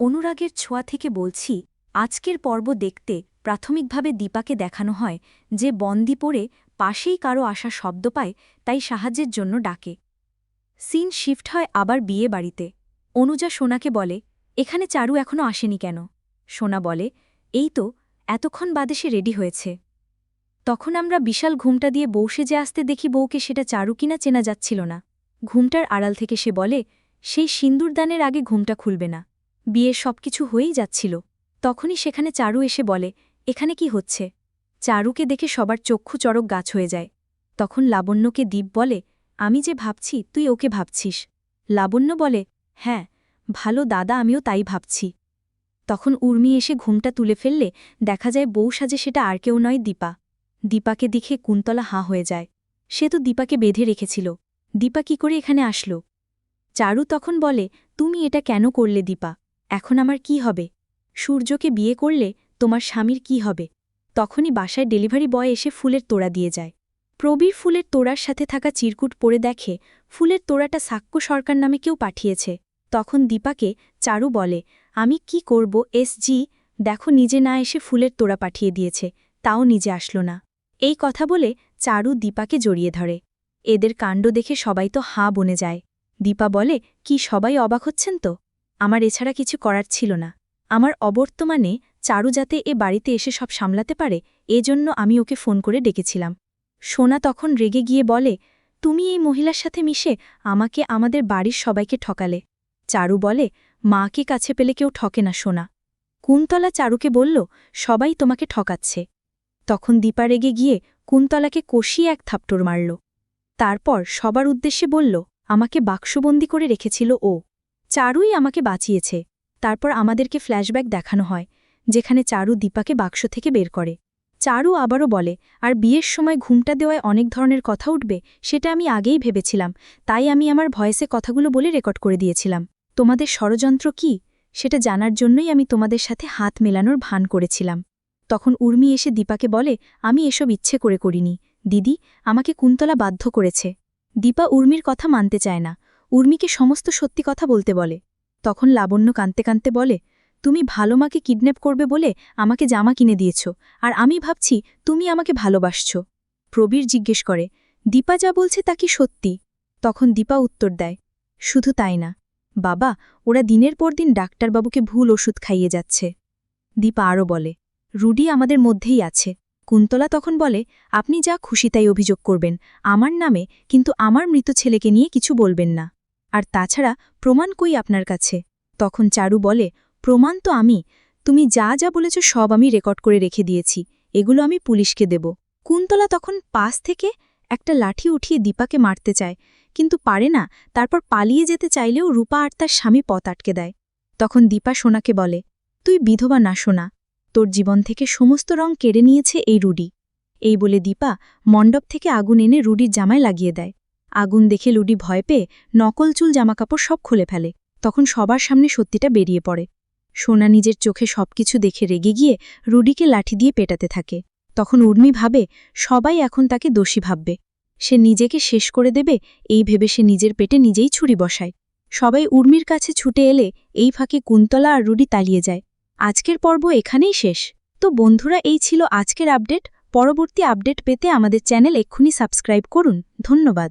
অনুরাগের ছোঁয়া থেকে বলছি, আজকের পর্ব দেখতে প্রাথমিকভাবে দীপাকে দেখানো হয়, যে বন্দি পড়ে পাশেই কারও আসা শব্দ পায়, তাই সাহায্যের জন্য ডাকে। সিন শিফট হয় আবার বিয়ে বাড়িতে। অনুজা সোনাকে বলে, এখানে চারু এখনও আসেনি কেন? সোনা বলে, এই তো, এতক্ষণ বাদে সে রেডি হয়েছে। তখন আমরা বিশাল ঘুমটা দিয়ে বউ সেজে আসতে দেখি বউকে সেটা চারু কিনা চেনা যাচ্ছিল না। ঘুমটার আড়াল থেকে সে বলে, সেই সিন্দুরদানের আগে ঘুমটা খুলবে না। বিয়ের সবকিছু হয়েই যাচ্ছিল। তখনই সেখানে চারু এসে বলে, এখানে কি হচ্ছে? চারুকে দেখে সবার চক্ষু চড়ক গাছ হয়ে যায়। তখন লাবণ্যকে দীপ বলে, আমি যে ভাবছি, তুই ওকে ভাবছিস। লাবণ্য বলে হ্যাঁ ভালো দাদা, আমিও তাই ভাবছি। তখন উর্মি এসে ঘুমটা তুলে ফেললে দেখা যায় বউ সাজে সেটা আর কেউ নয় দীপা। দীপাকে দেখে কুন্তলা হাঁ হয়ে যায়। সে তো দীপাকে বেঁধে রেখেছিল। দীপা কি করে এখানে আসলো? চারু তখন বলে, তুমি এটা কেন করলে দীপা? এখন আমার কি হবে? সূর্যকে বিয়ে করলে তোমার স্বামীর কি হবে? তখনই বাসায় ডেলিভারি বয় এসে ফুলের তোড়া দিয়ে যায়। প্রবীর ফুলের তোড়ার সাথে থাকা চিরকুট পরে দেখে, ফুলের তোড়াটা সাক্ষ্য সরকার নামে কেউ পাঠিয়েছে। তখন দীপাকে চারু বলে, আমি কি করব এসজি দেখো নিজে না এসে ফুলের তোড়া পাঠিয়ে দিয়েছে, তাও নিজে আসলো না। এই কথা বলে চারু দীপাকে জড়িয়ে ধরে। এদের কাণ্ড দেখে সবাই তো হাঁ বনে যায়। দীপা বলে, কি সবাই অবাক হচ্ছেন তো? আমার এছাড়া কিছু করার ছিল না। আমার অবর্তমানে চারু যাতে এ বাড়িতে এসে সব সামলাতে পারে এজন্য আমি ওকে ফোন করে ডেকেছিলাম। সোনা তখন রেগে গিয়ে বলে, তুমি এই মহিলার সাথে মিশে আমাকে আমাদের বাড়ির সবাইকে ঠকালে। চারু বলে, মাকে কাছে পেলে কেউ ঠকে না, সোনা। কুন্তলা চারুকে বলল, সবাই তোমাকে ঠকাচ্ছে। তখন দীপা রেগে গিয়ে কুন্তলাকে কষিয়ে এক থাপ্টর মারল। তারপর সবার উদ্দেশ্যে বলল, আমাকে বাক্সবন্দি করে রেখেছিল ও। চারুই আমাকে বাঁচিয়েছে। তারপর আমাদেরকে ফ্ল্যাশব্যাক দেখানো হয়, যেখানে চারু দীপাকে বাক্স থেকে বের করে। চারু আবারও বলে, আর বিয়ের সময় ঘুমটা দেওয়ায় অনেক ধরনের কথা উঠবে, সেটা আমি আগেই ভেবেছিলাম, তাই আমি আমার ভয়েসে কথাগুলো বলে রেকর্ড করে দিয়েছিলাম। তোমাদের ষড়যন্ত্র কি? সেটা জানার জন্যই আমি তোমাদের সাথে হাত মেলানোর ভান করেছিলাম। তখন উর্মি এসে দীপাকে বলে, আমি এসব ইচ্ছে করে করিনি। দিদি, আমাকে কুন্তলা বাধ্য করেছে। দীপা উর্মির কথা মানতে চায় না। উর্মিকে সমস্ত সত্যি কথা বলতে বলে। তখন লাবণ্য কাঁদতে কাঁদতে বলে, তুমি ভালো মাকে কিডন্যাপ করবে বলে আমাকে জামা কিনে দিয়েছ, আর আমি ভাবছি তুমি আমাকে ভালোবাসছ। প্রবীর জিজ্ঞেস করে, দীপা যা বলছে তা কি সত্যি? তখন দীপা উত্তর দেয়, শুধু তাই না। বাবা, ওরা দিনের পর দিন ডাক্তারবাবুকে ভুল ওষুধ খাইয়ে যাচ্ছে। দীপা আরও বলে, রুডি আমাদের মধ্যেই আছে। কুন্তলা তখন বলে, আপনি যা খুশি তাই অভিযোগ করবেন। আমার নামে, কিন্তু আমার মৃত ছেলেকে নিয়ে কিছু বলবেন না। আর তাছাড়া প্রমাণ কই আপনার কাছে? তখন চারু বলে, প্রমাণ তো আমি। তুমি যা যা বলেছ সব আমি রেকর্ড করে রেখে দিয়েছি। এগুলো আমি পুলিশকে দেব। কুন্তলা তখন পাশ থেকে একটা লাঠি উঠিয়ে দীপাকে মারতে চায়, কিন্তু পারে না। তারপর পালিয়ে যেতে চাইলেও রূপা আর তার স্বামী পথ আটকে দেয়। তখন দীপা সোনাকে বলে, তুই বিধবা না সোনা। তোর জীবন থেকে সমস্ত রং কেড়ে নিয়েছে এই রুডি। এই বলে দীপা মণ্ডপ থেকে আগুন এনে রুডির জামায় লাগিয়ে দেয়। আগুন দেখে লুডি ভয় পেয়ে নকল চুল, জামাকাপড় সব খুলে ফেলে। তখন সবার সামনে সত্যিটা বেরিয়ে পড়ে। সোনা নিজের চোখে সবকিছু দেখে রেগে গিয়ে রুডিকে লাঠি দিয়ে পেটাতে থাকে। তখন উর্মি ভাবে, সবাই এখন তাকে দোষী ভাববে। সে নিজেকে শেষ করে দেবে, এই ভেবে সে নিজের পেটে নিজেই ছুরি বসায়। সবাই উর্মির কাছে ছুটে এলে এই ফাঁকে কুন্তলা আর রুডি তালিয়ে যায়। আজকের পর্ব এখানেই শেষ। তো বন্ধুরা, এই ছিল আজকের আপডেট। পরবর্তী আপডেট পেতে আমাদের চ্যানেল এক্ষুনি সাবস্ক্রাইব করুন। ধন্যবাদ।